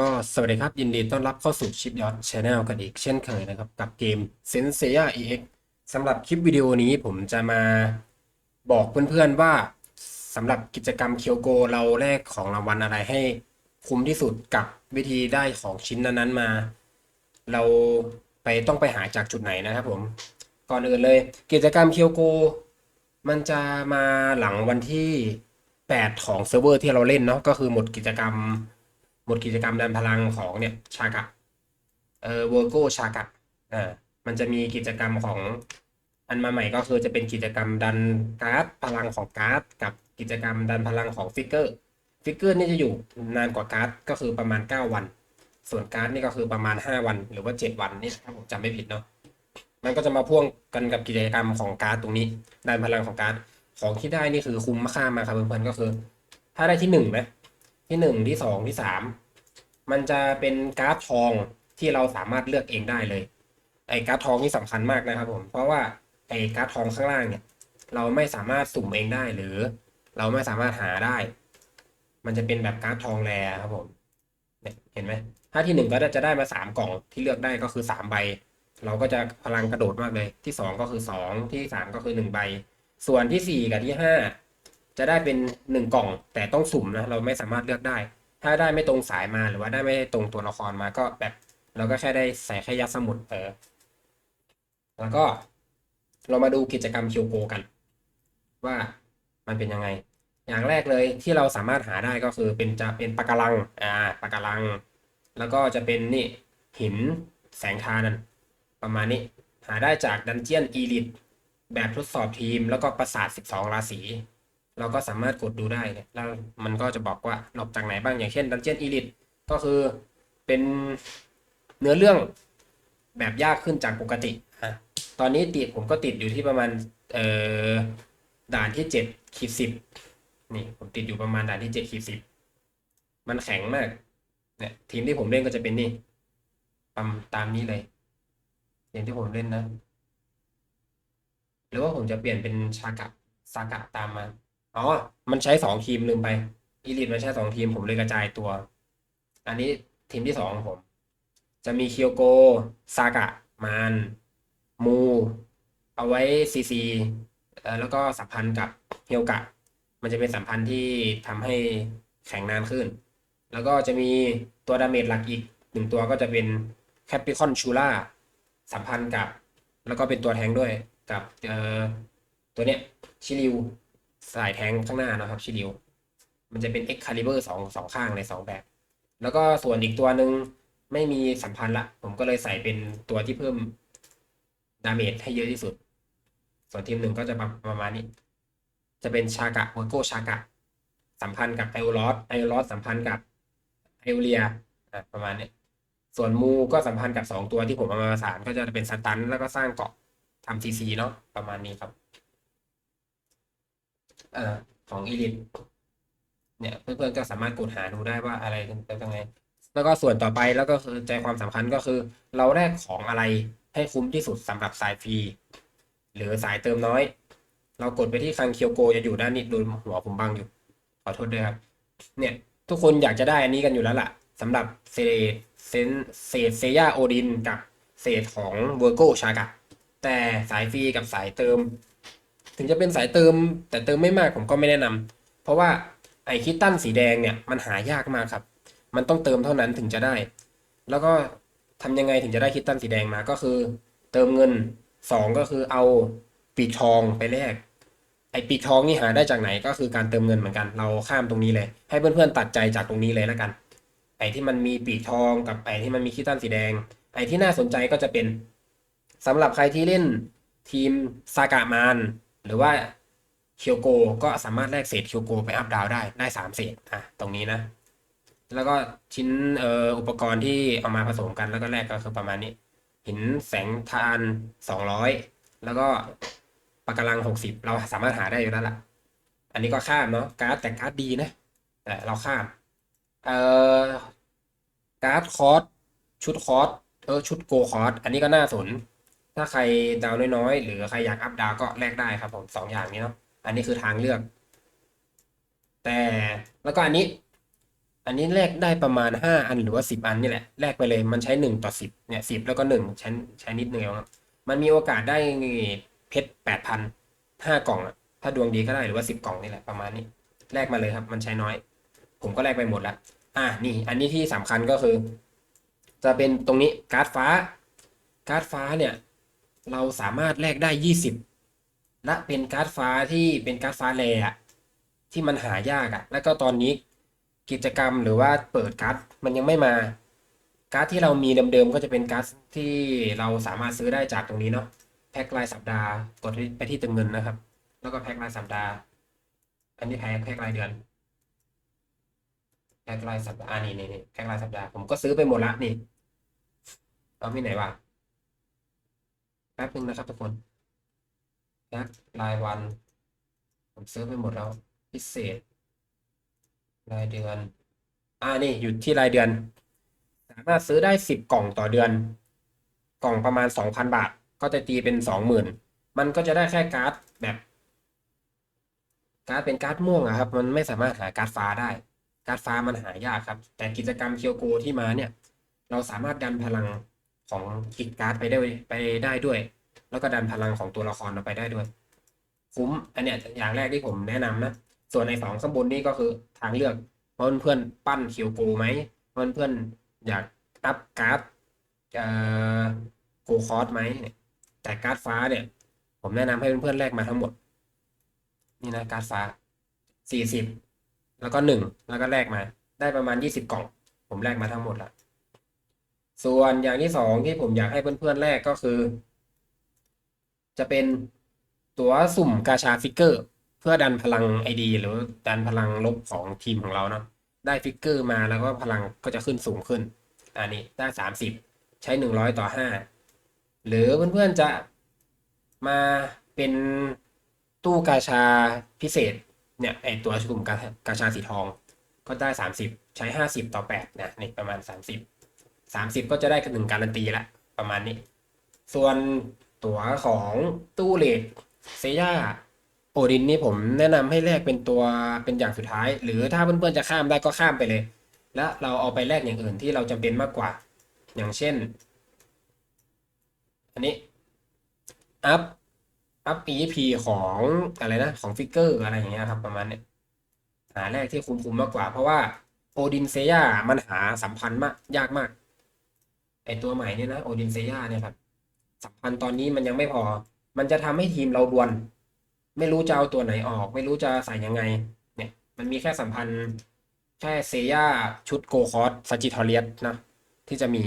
ก็สวัสดีครับ ยินดีต้อนรับเข้าสู่ชิปยอดชาแนลกันอีกเช่นเคยนะครับ กับเกม s e n s e i a EX สำหรับคลิปวิดีโอนี้ผมจะมาบอกเพื่อนๆว่าสำหรับกิจกรรมเคียวโกเราแลกของรางวัลอะไรให้คุ้มที่สุดกับวิธีได้ของชิ้นนั้นๆมา เราไปต้องไปหาจากจุดไหนนะครับผม ก่อนอื่นเลย กิจกรรมเคียวโก มันจะมาหลังวันที่ 8 ของเซิร์ฟเวอร์ที่เราเล่นเนาะก็คือหมดกิจกรรม หมดกิจกรรมดันพลังของเนี่ยชากะเออเวอร์โกชากะอ่ามันจะมีกิจกรรมของอันมาใหม่ก็คือจะเป็นกิจกรรมดันการ์ดพลังของการ์ดกับกิจกรรมดันพลังของฟิกเกอร์ฟิกเกอร์นี่จะอยู่นานกว่าการ์ดก็คือประมาณ 9 วัน ส่วนการ์ดนี่ก็คือประมาณ 5 วัน หรือว่า 7 วันนี่ถ้าผมจำไม่ผิดเนาะมันก็จะมาพ่วงกันกับกิจกรรมของการ์ดตรงนี้ดันพลังของการ์ดของที่ได้นี่คือคุ้มค่ามากครับเพื่อนๆก็คือ ถ้าได้ที่หนึ่งนะ ที่หนึ่งที่สองที่สามมันจะเป็นการ์ดทองที่เราสามารถเลือกเองได้เลย ไอ้การ์ดทองนี่สำคัญมากนะครับ ผม เพราะว่าไอ้การ์ดทองข้างล่างเนี่ย เราไม่สามารถสุ่มเองได้หรือ เราไม่สามารถหาได้ มันจะเป็นแบบการ์ดทองแรครับผมเห็นไหมถ้าที่หนึ่งก็จะได้มาสามกล่องที่เลือกได้ก็คือสามใบ เราก็จะพลังกระโดดมากเลย ที่สองก็คือสองที่สามก็คือหนึ่งใบ ส่วนที่สี่กับที่ห้า จะได้เป็นหนึ่งกล่อง แต่ต้องสุ่มนะเราไม่สามารถเลือกได้ ถ้าได้ไม่ตรงสายมาหรือว่าได้ไม่ตรงตัวละครมาก็แบบเราก็แค่ได้ใส่แค่ยัดสมุดเออแล้วก็เรามาดูกิจกรรมคิวโกกัน ว่ามันเป็นยังไง อย่างแรกเลยที่เราสามารถหาได้ก็คือเป็นจะเป็นปะการังอ่าปะการัง แล้วก็จะเป็นนี่หินแสงทานันประมาณนี้หาได้จากดันเจียนอีลิทแบบทดสอบทีม แล้วก็ประสาท 12 ราศี เราก็สามารถกดดูได้เนี่ยแล้วมันก็จะบอกว่าหลบจากไหนบ้างอย่างเช่นดันเจียนอีลิทก็คือเป็นเนื้อเรื่องแบบยากขึ้นจากปกติอะตอนนี้ติดผมก็ติดอยู่ที่ประมาณเอ่อด่านที่เจ็ดขีดสิบนี่ผมติดอยู่ประมาณด่านที่เจ็ดขีดสิบมันแข็งมากเนี่ยทีมที่ผมเล่นก็จะเป็นนี่ตามตามนี้เลยทีมที่ผมเล่นนะ หรือว่าผมจะเปลี่ยนเป็นชากะซากะตามมา อ๋อ มันใช้สองทีมลืมไปอีลิทมันใช้สองทีมผมเลยกระจายตัว อันนี้ทีมที่สองของผม จะมีเคียวโก ซากะ มาน มู เอาไว้ซีซีแล้วก็สัมพันธ์กับเฮียวกะ มันจะเป็นสัมพันธ์ที่ทำให้แข็งนานขึ้น แล้วก็จะมีตัวดาเมจหลักอีกหนึ่งตัวก็จะเป็นแคปปิคอนชูล่าสัมพันธ์กับ แล้วก็เป็นตัวแทงด้วยกับตัวเนี้ยชิริว สายแทงข้างหน้านะครับชิริว มันจะเป็น Excalibur สองสองข้างเลยสองแบบ แล้วก็ส่วนอีกตัวหนึ่งไม่มีสัมพันธ์ละ ผมก็เลยใส่เป็นตัวที่เพิ่มดาเมจให้เยอะที่สุด ส่วนทีมหนึ่งก็จะประมาณนี้ จะเป็นชากะโวโกชากะ สัมพันธ์กับไอโอลอสไอโอลอสสัมพันธ์กับไอโอเลียประมาณนี้ส่วนมูก็สัมพันธ์กับสองตัวที่ผมเอามาประสานก็จะเป็นสตันแล้วก็สร้างเกาะทำซีซีเนาะประมาณนี้ครับ เอ่อของอีลิทเนี่ยเพื่อนๆก็สามารถกดหาดูได้ว่าอะไรเป็นยังไงแล้วก็ส่วนต่อไปแล้วก็คือใจความสำคัญก็คือ เราแลกของอะไรให้คุ้มที่สุดสำหรับสายฟรี หรือสายเติมน้อย เรากดไปที่คังเคียวโกจะอยู่ด้านนี้ดูหัวผมบังอยู่ ขอโทษด้วยครับ เนี่ย ทุกคนอยากจะได้อันนี้กันอยู่แล้วล่ะสำหรับเศษเซนเศษเซย่าโอดินกับเศษของเวอร์โกชากะแต่สายฟรีกับสายเติม ถึงจะเป็นสายเติม แต่เติมไม่มากผมก็ไม่แนะนำเพราะว่าไอคิตตันสีแดงเนี่ยมันหายากมากครับ มันต้องเติมเท่านั้นถึงจะได้ แล้วก็ทำยังไงถึงจะได้คิตตันสีแดงมาก็คือ เติมเงินสองก็คือเอาปีกทองไปแลกไอปีกทองนี่หาได้จากไหนก็คือการเติมเงินเหมือนกัน เราข้ามตรงนี้เลย ให้เพื่อนๆตัดใจจากตรงนี้เลยแล้วกัน ไอที่มันมีปีกทองกับไอที่มันมีคิตตันสีแดง ไอที่น่าสนใจก็จะเป็นสำหรับใครที่เล่นทีมซากามาน หรือว่าเคียวโกก็สามารถแลกเศษเคียวโกไปอัพดาวได้ได้สามเศษอะตรงนี้นะ แล้วก็ชิ้นเอ่ออุปกรณ์ที่เอามาผสมกันแล้วก็แลกก็คือประมาณนี้ หินแสงทานสองร้อยแล้วก็ปากการังหกสิบเราสามารถหาได้อยู่แล้วล่ะ อันนี้ก็ข้ามเนาะการ์ดแต่การ์ดดีนะแต่เราข้าม เอ่อการ์ดคอร์สชุดคอร์สเออชุดโกคอร์สอันนี้ก็น่าสน ถ้าใครดาวน้อยๆ หรือใครอยากอัพดาวก็แลกได้ครับผมสองอย่างนี้เนาะอันนี้คือทางเลือก แต่แล้วก็อันนี้ อันนี้แลกได้ประมาณห้าอันหรือว่าสิบอันนี่แหละแลกไปเลยมันใช้หนึ่งต่อสิบเนี่ยสิบแล้วก็หนึ่งใช้ใช้นิดนึงเองครับมันมีโอกาสได้เพชรแปดพันห้ากล่องอะถ้าดวงดีก็ได้หรือว่าสิบกล่องนี่แหละประมาณนี้แลกมาเลยครับ มันใช้น้อย ผมก็แลกไปหมดละอะนี่ อันนี้ที่สำคัญก็คือ จะเป็นตรงนี้การ์ดฟ้า การ์ดฟ้าเนี่ย เราสามารถแลกได้ยี่สิบและเป็นการ์ดฟ้าที่เป็นการ์ดฟ้าแรอะที่มันหายากอะแล้วก็ตอนนี้กิจกรรมหรือว่าเปิดการ์ดมันยังไม่มา การ์ดที่เรามีเดิมๆก็จะเป็นการ์ดที่เราสามารถซื้อได้จากตรงนี้เนาะแพ็ครายสัปดาห์กดไปที่เติมเงินนะครับ แล้วก็แพ็ครายสัปดาห์ อันนี้แพ็คแพ็ครายเดือนแพ็ครายสัปดาห์อ่านี่นี่นี่แพ็ครายสัปดาห์ผมก็ซื้อไปหมดละนี่เอาที่ไหนวะ แป๊บนึงนะครับทุกคนแพ็ครายวัน ผมซื้อไปหมดแล้ว พิเศษ รายเดือน อ่านี่อยู่ที่รายเดือน สามารถซื้อได้สิบกล่องต่อเดือน กล่องประมาณสองพันบาท ก็จะตีเป็นสองหมื่นมันก็จะได้แค่การ์ดแบบการ์ดเป็นการ์ดม่วงอะครับ มันไม่สามารถหาการ์ดฟ้าได้ การ์ดฟ้ามันหายากครับ แต่กิจกรรมเคียวโกที่มาเนี่ย เราสามารถดันพลัง ของอีกการ์ดไปได้ไปได้ด้วย แล้วก็ดันพลังของตัวละครเราไปได้ด้วย คุ้มอันเนี้ยอย่างแรกที่ผมแนะนำนะ ส่วนในสองข้างบนนี่ก็คือทางเลือกเพราะเพื่อนปั้นเคียวโกไหมเพื่อนเพื่อนอยากอัพการ์ดเอ่อโกคอร์สไหมแต่การ์ดฟ้าเนี่ย ผมแนะนำให้เพื่อนๆแลกมาทั้งหมด นี่นะการ์ดฟ้าสี่สิบแล้วก็หนึ่งแล้วก็แลกมา ได้ประมาณยี่สิบกล่อง ผมแลกมาทั้งหมดละ ส่วนอย่างที่สองที่ผมอยากให้เพื่อนๆแลกก็คือ จะเป็นตัวสุ่มกาชาฟิกเกอร์ เพื่อดันพลังไอดีหรือดันพลังลบของทีมของเราเนาะได้ฟิกเกอร์มาแล้วก็พลังก็จะขึ้นสูงขึ้น อันนี้ได้สามสิบใช้หนึ่งร้อยต่อห้าหรือเพื่อนๆจะมาเป็นตู้กาชาพิเศษเนี่ยไอตัวสุ่มกากาชาสีทอง ก็ได้สามสิบใช้ห้าสิบต่อแปดนะนี่ประมาณสามสิบ สามสิบก็จะได้หนึ่งการันตีละประมาณนี้ ส่วนตัวของตู้เลดเซย่าโอดินนี่ผมแนะนำให้แลกเป็นตัวเป็นอย่างสุดท้าย หรือถ้าเพื่อนๆจะข้ามได้ก็ข้ามไปเลย แล้วเราเอาไปแลกอย่างอื่นที่เราจำเป็นมากกว่า อย่างเช่น อันนี้อัพอัพ EP ของอะไรนะของฟิกเกอร์อะไรอย่างเงี้ยครับประมาณนี้หาแรกที่คุ้มๆมากกว่าเพราะว่าโอดินเซย่ามันหาสัมพันธ์มากยากมาก ไอตัวใหม่เนี่ยนะโอดินเซย่าเนี่ยครับสัมพันธ์ตอนนี้มันยังไม่พอ มันจะทำให้ทีมเราดวลไม่รู้จะเอาตัวไหนออก ไม่รู้จะใส่ยังไง เนี่ย มันมีแค่สัมพันธ์แค่เซย่าชุดโกคอสซาจิทอเรียสนะที่จะมี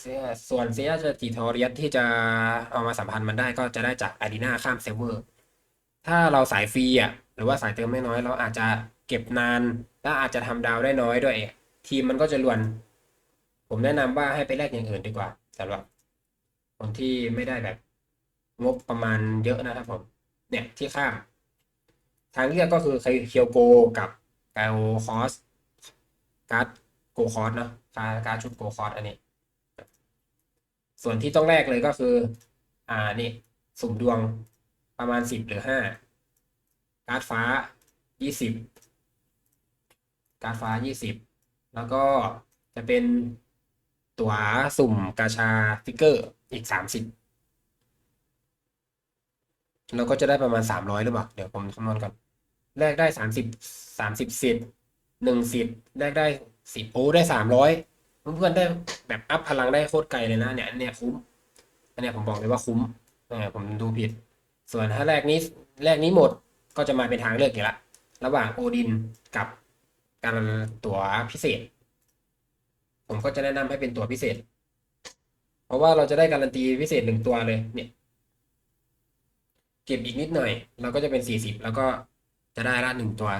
เซียส่วนเซียจะติทอเรียสที่จะเอามาสัมพันธ์มันได้ก็จะได้จากอารีนาข้ามเซิร์ฟเวอร์ ถ้าเราสายฟรีอะหรือว่าสายเติมไม่น้อยเราอาจจะเก็บนานและอาจจะทำดาวได้น้อยด้วย ทีมมันก็จะรวน ผมแนะนำว่าให้ไปแลกอย่างอื่นดีกว่าสำหรับคนที่ไม่ได้แบบงบประมาณเยอะนะครับผมเนี่ยที่ข้าม ทางเลือกก็คือเคียวโกกับแกลคอสการ์ดโกคอสเนาะการการดชุดโกคอสอันนี้ ส่วนที่ต้องแรกเลยก็คือ อ่านี่สุ่มดวงประมาณสิบหรือห้าการ์ดฟ้ายี่สิบการ์ดฟ้ายี่สิบแล้วก็จะเป็น ตั๋วสุ่มกาชาฟิกเกอร์อีกสามสิบเราก็จะได้ประมาณสามร้อยหรือเปล่า เดี๋ยวผมคำนวณก่อนแรกได้สามสิบสามสิบสิทธิ์หนึ่งสิทธิ์แรกได้สิบโอ้ได้สามร้อยเพื่อนๆได้แบบอัพพลังได้โคตรไกลเลยนะเนี่ยอันเนี้ยคุ้มอันเนี้ยผมบอกเลยว่าคุ้มเออผมดูผิด ส่วนถ้าแรกนี้แรกนี้หมดก็จะมาเป็นทางเลือกอีกละ ระหว่างโอดินกับการตั๋วพิเศษ ผมก็จะแนะนำให้เป็นตัวพิเศษ เพราะว่าเราจะได้การันตีพิเศษหนึ่งตัวเลยเนี่ย เก็บอีกนิดหน่อย เราก็จะเป็นสี่สิบแล้วก็จะได้ละหนึ่งตัว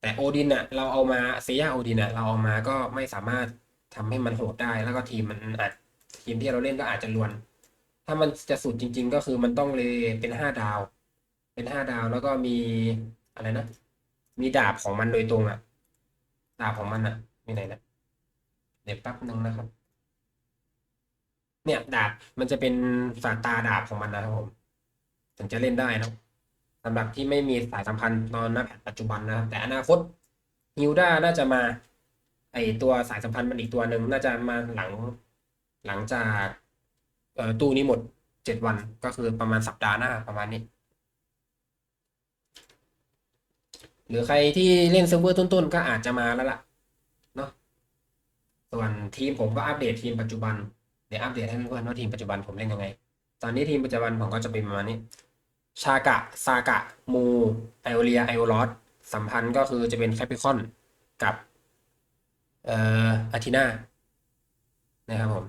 แต่โอดินอะเราเอามาเซียโอดินอะเราเอามาก็ไม่สามารถทำให้มันโหดได้แล้วก็ทีมมันอาจทีมที่เราเล่นก็อาจจะลวน ถ้ามันจะสุดจริง ๆ ก็คือมันต้องเลยเป็นห้าดาว เป็นห้าดาวแล้วก็มีอะไรนะ มีดาบของมันโดยตรงอะดาบของมันอะมีไหนนะ เดี๋ยวแป๊บนึงนะครับ เนี่ยดาบมันจะเป็นสาตาดาบของมันนะครับผม ถึงจะเล่นได้นะสำหรับที่ไม่มีสายสัมพันธ์ตอนณปัจจุบันนะครับ แต่อนาคตฮิลดาน่าจะมา ไอตัวสายสัมพันธ์มันอีกตัวหนึ่งน่าจะมาหลังหลังจากเออตู้นี้หมดเจ็ดวันก็คือประมาณสัปดาห์หน้าประมาณนี้หรือใครที่เล่นเซิร์ฟเวอร์ต้นๆ ก็อาจจะมาแล้วล่ะเนาะ ส่วนทีมผมก็อัปเดตทีมปัจจุบัน เดี๋ยวอัปเดตให้เพื่อนๆว่าทีมปัจจุบันผมเล่นยังไง ตอนนี้ทีมปัจจุบันผมก็จะเป็นประมาณนี้ ชากะ ซากะ มูไอโอเลียไอโอลอสสัมพันธ์ก็คือจะเป็นแคปิคอนกับ เอ่ออาทินานะครับผม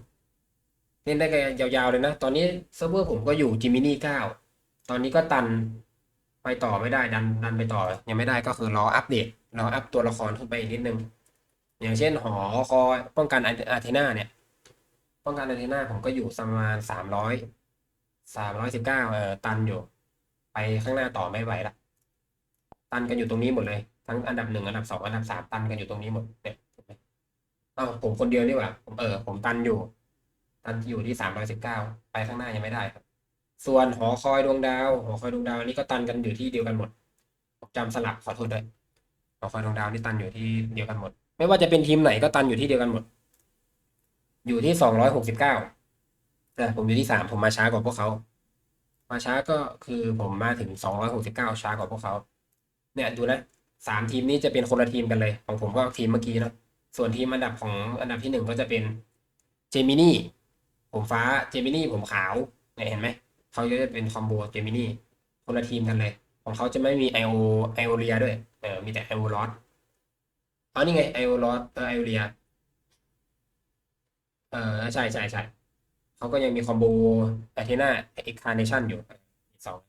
เล่นได้กันยาวๆเลยนะ ตอนนี้เซิร์ฟเวอร์ผมก็อยู่จิมินี่เก้าตอนนี้ก็ตันไปต่อไม่ได้ดันดันไปต่อ ยังไม่ได้ก็คือรออัปเดตรออัปตัวละครขึ้นไปอีกนิดนึง อย่างเช่นหอคอยป้องกันอาร์เทนาเนี่ย ป้องกันอาร์เทนาผมก็อยู่ประมาณสามร้อยสามร้อยสิบเก้าเอ่อตันอยู่ ไปข้างหน้าต่อไม่ไหวละตันกันอยู่ตรงนี้หมดเลย ทั้งอันดับหนึ่งอันดับสองอันดับสามตันกันอยู่ตรงนี้หมดเนี่ยเอ้าวผมคนเดียวนี่หว่าผมเออผมตันอยู่ ตันอยู่ที่สามร้อยสิบเก้าไปข้างหน้ายังไม่ได้ครับ ส่วนหอคอยดวงดาวหอคอยดวงดาวนนี้ก็ตันกันอยู่ที่เดียวกันหมดผมจำสลับขอโทษด้วยหอคอยดวงดาวนี่ตันอยู่ที่เดียวกันหมด ไม่ว่าจะเป็นทีมไหนก็ตันอยู่ที่เดียวกันหมด อยู่ที่สองร้อยหกสิบเก้าแต่ผมอยู่ที่สามผมมาช้ากว่าพวกเขา มาช้าก็คือผมมาถึงสองร้อยหกสิบเก้าช้ากว่าพวกเขา เนี่ยดูนะสามทีมนี้จะเป็นคนละทีมกันเลย ของผมก็ทีมเมื่อกี้เนะ ส่วนทีมอันดับของอันดับที่หนึ่งก็จะเป็นเจมินี่ ผมฟ้าเจมินี่ผมขาวเนี่ยเห็นไหม เขาจะเป็นคอมโบเจมินี่คนละทีมกันเลย ของเขาจะไม่มีไอโอไอโอเรียด้วย เออมีแต่ไอโอลอส เอานี่ไงไอโอลอสเออไอโอเรียเออใช่ใช่ใช่เขาก็ยังมีคอมโบอาเทนาเอ็กคาเนชันอยู่สอง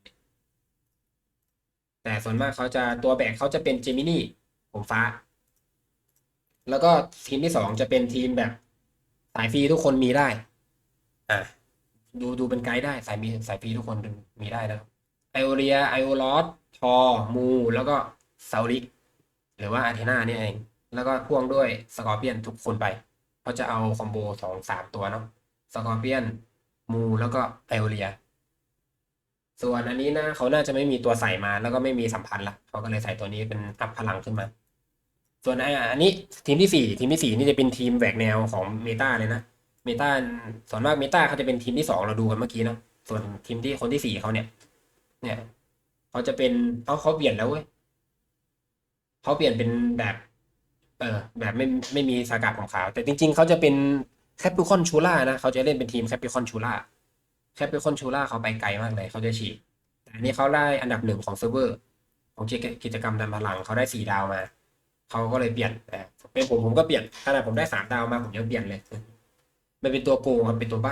แต่ส่วนมากเขาจะตัวแบกเขาจะเป็นเจมินี่ผมฟ้า แล้วก็ทีมที่สองจะเป็นทีมแบบ สายฟรีทุกคนมีได้ อะดูดูเป็นไกด์ได้สายมีสายฟรีทุกคนมีได้นะครับไอโอเรียไอโอลอสทอมู แล้วก็ซาลิก หรือว่าอาเทนานี่เอง แล้วก็พ่วงด้วยสกอร์เปียนทุกคนไปเขาจะเอาคอมโบสองสามตัวเนาะสกอร์เปียนมูแล้วก็ไอโอเรีย ส่วนอันนี้นะเขาน่าจะไม่มีตัวใส่มาแล้วก็ไม่มีสัมพันธ์ละเขาก็เลยใส่ตัวนี้เป็นอัพพลังขึ้นมา ส่วนไอ้อันนี้ทีมที่สี่ทีมที่สี่นี่จะเป็นทีมแหวกแนวของเมตาเลยนะเมตาส่วนมากเมตาเขาจะเป็นทีมที่สองเราดูกันเมื่อกี้เนาะส่วนทีมที่คนที่สี่เขาเนี่ย เนี่ยเขาจะเป็นเขาเขาเปลี่ยนแล้วเว้ยเขาเปลี่ยนเป็นแบบ เออแบบไม่ไม่มีสากาของขาว แต่จริง ๆ เขาจะเป็นแคปิคอนชูล่านะ เขาจะเล่นเป็นทีมแคปิคอนชูล่าแคปเปคอนชูล่าเขาไปไกลมากเลย เขาจะฉีกแต่อันนี้เขาได้อันดับหนึ่งของเซิร์ฟเวอร์ ของกิจกรรมดันพลังเขาได้สี่ดาวมา เขาก็เลยเปลี่ยนแต่เป็นผมผมก็เปลี่ยนขนาดผมได้สามดาวมาผมยังเปลี่ยนเลยมันเป็นตัวโกงครับเป็นตัวใบ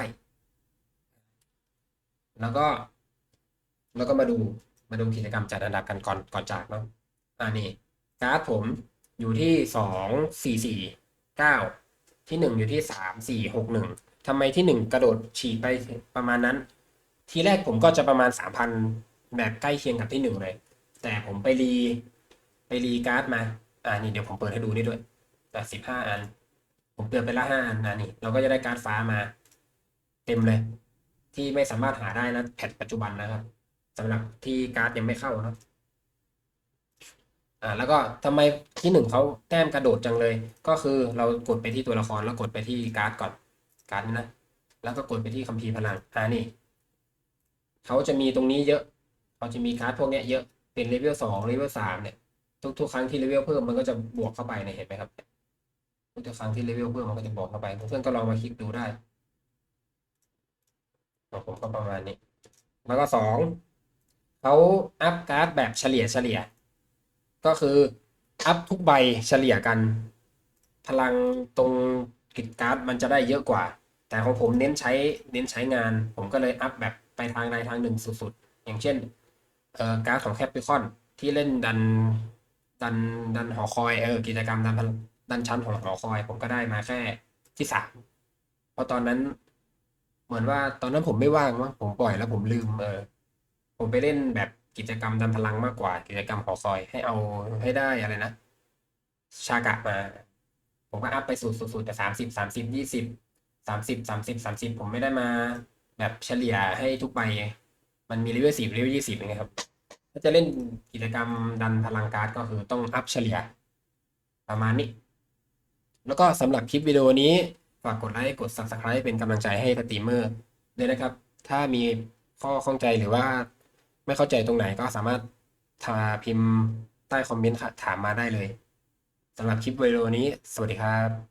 แล้วก็ แล้วก็มาดูมาดูกิจกรรมจัดอันดับกันก่อนก่อนจากเนาะอ่านี่การ์ดผม อยู่ที่สองสี่สี่เก้าที่หนึ่งอยู่ที่สามสี่หกหนึ่งทำไมที่หนึ่งกระโดดฉีกไปประมาณนั้น ทีแรกผมก็จะประมาณสามพันแบบใกล้เคียงกับที่หนึ่งเลย แต่ผมไปรีไปรีการ์ดมา อ่านี่เดี๋ยวผมเปิดให้ดูนี่ด้วยแต่สิบห้าอัน ผมเตือนไปละห้าอันนะนี่เราก็จะได้การ์ดฟ้ามา เต็มเลย ที่ไม่สามารถหาได้นะแพทปัจจุบันนะครับสำหรับที่การ์ดยังไม่เข้านะ อ่าแล้วก็ทำไมที่หนึ่งเขาแต้มกระโดดจังเลย ก็คือเรากดไปที่ตัวละครแล้วกดไปที่การ์ดก่อนการ์ดนะ แล้วก็กดไปที่คัมภีร์พลังอ่านี่เขาจะมีตรงนี้เยอะเขาจะมีการ์ดพวกเนี้ยเยอะเป็นเลเวลสองเลเวลสามเนี่ยทุกๆครั้งที่เลเวลเพิ่มมันก็จะบวกเข้าไปเนี่ยเห็นไหมครับทุกๆครั้งที่เลเวลเพิ่มมันก็จะบวกเข้าไปเพื่อนก็ลองมาคลิกดูได้ของผมก็ประมาณนี้ แล้วก็สองเขาอัพการ์ดแบบเฉลี่ยเฉลี่ย ก็คืออัพทุกใบเฉลี่ยกัน พลังตรงกิจการ์ดมันจะได้เยอะกว่า แต่ของผมเน้นใช้เน้นใช้งาน ผมก็เลยอัพแบบไปทางใดทางหนึ่งสุดๆ อย่างเช่นเอ่อการ์ดของแคปปิคอนที่เล่นดันดันดันหอคอยเออกิจกรรมดันพลดันชั้นของหอคอย ผมก็ได้มาแค่ที่สามเพราะตอนนั้นเหมือนว่าตอนนั้นผมไม่ว่างมั้งผมปล่อยแล้วผมลืมเออผมไปเล่นแบบ กิจกรรมดันพลังมากกว่า กิจกรรมหอคอยให้เอาให้ได้อะไรนะ ชากะมา ผมก็อัพไปสูตรสูตรแต่สามสิบสามสิบยี่สิบสามสิบสามสิบสามสิบผมไม่ได้มา แบบเฉลี่ยให้ทุกใบมันมีเลเวลสี่เลเวลยี่สิบไงครับ ถ้าจะเล่นกิจกรรมดันพลังการ์ดก็คือต้องอัพเฉลี่ย ประมาณนี้ แล้วก็สำหรับคลิปวิดีโอนี้ฝากกดไลค์กด Subscribe เป็นกำลังใจให้สตรีมเมอร์ด้วยนะครับ ถ้ามีข้อข้องใจหรือว่า ไม่เข้าใจตรงไหนก็สามารถทาพิมพ์ใต้คอมเมนต์ถามมาได้เลยสำหรับคลิปวิดีโอนี้ สวัสดีครับ